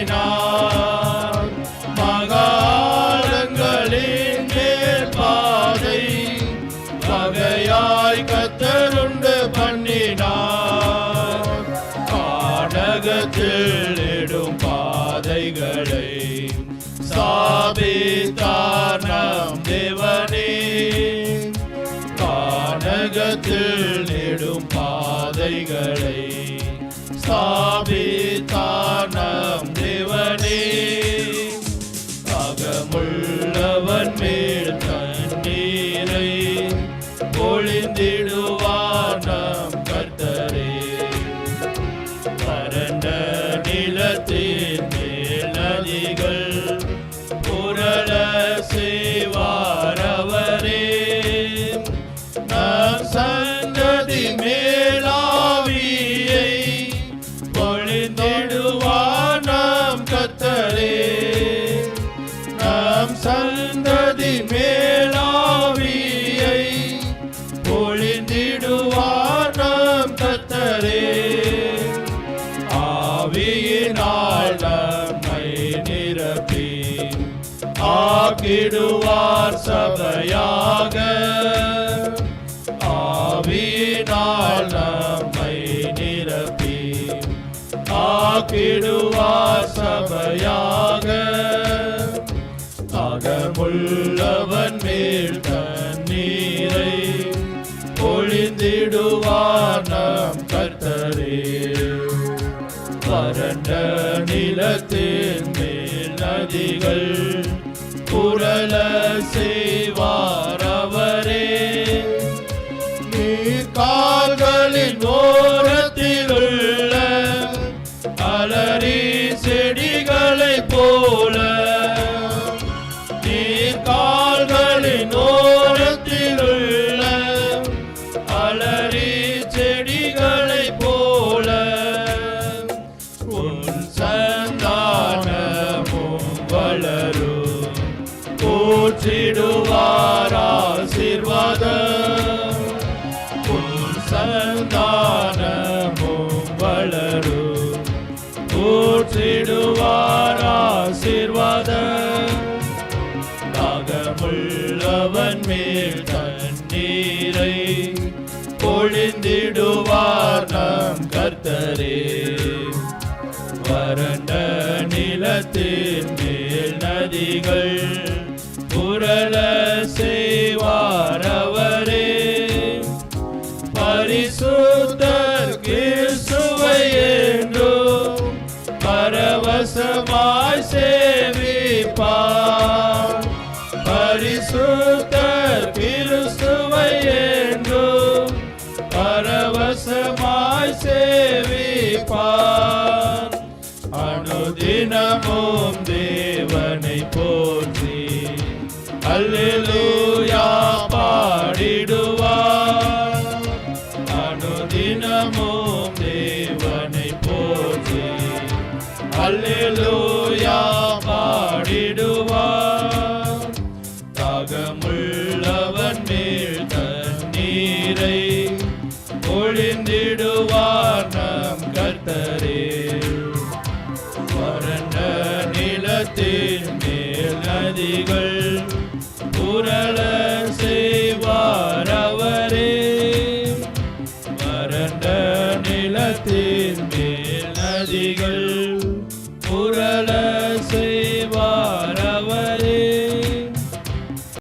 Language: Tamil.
பண்ணினார் மகாலங்களின் பாதை வகையாய் கத்தருண்டு பண்ணினார். காடகத்தில் இடும் பாதைகளை சாபித்தார் நம் தேவனே. கானகத்தில் நெடும் பாதைகளை சாபித்தான ஆக்கிடுவார் சபையாக. ஆவினால் நம்மை நிரப்பி ஆக்கிடுவார் சபையாக. அகமுள்ளவன் மேல் தண்ணீரை பொழிந்திடுவார் நம் கர்த்தரே. வறண்ட நிலத்தின் மேல் நதிகள் புரள செய்வார் அவரே நீர் கால்களின் ஓரத்தில் உள்ள அலரி ஆசீர்வாதம் சந்தானமும் வளரும் போற்றிடுவார் ஆசீர்வாதம் நாகமுள்ளவன் மேல் தண்ணீரை பொழிந்திடுவார் நம் கர்த்தரே வறண்ட நிலத்தின் மேல் நதிகள் புரள சே பரவசமாய் சேவிப்பார். பரிசுத்தர் கிறிஸ்துவை என்றும் பரவசமாய் சேவிப்பார். அனுதினமும் தேவனை போற்றி அல்லேலூயா பாடிடுவார். அனுதினமும் தேவனை போற்றி அல்லேலூயா பாடிடுவார். தாகமுள்ளவன் மேல் தண்ணீரை ஒளிந்திடுவார் நம் கர்த்தரே. வறண்ட நிலத்தின் மேல் நதிகள் உரள செய்வார் அவரே. வறண்ட நிலத்தின் மேல் நதிகள்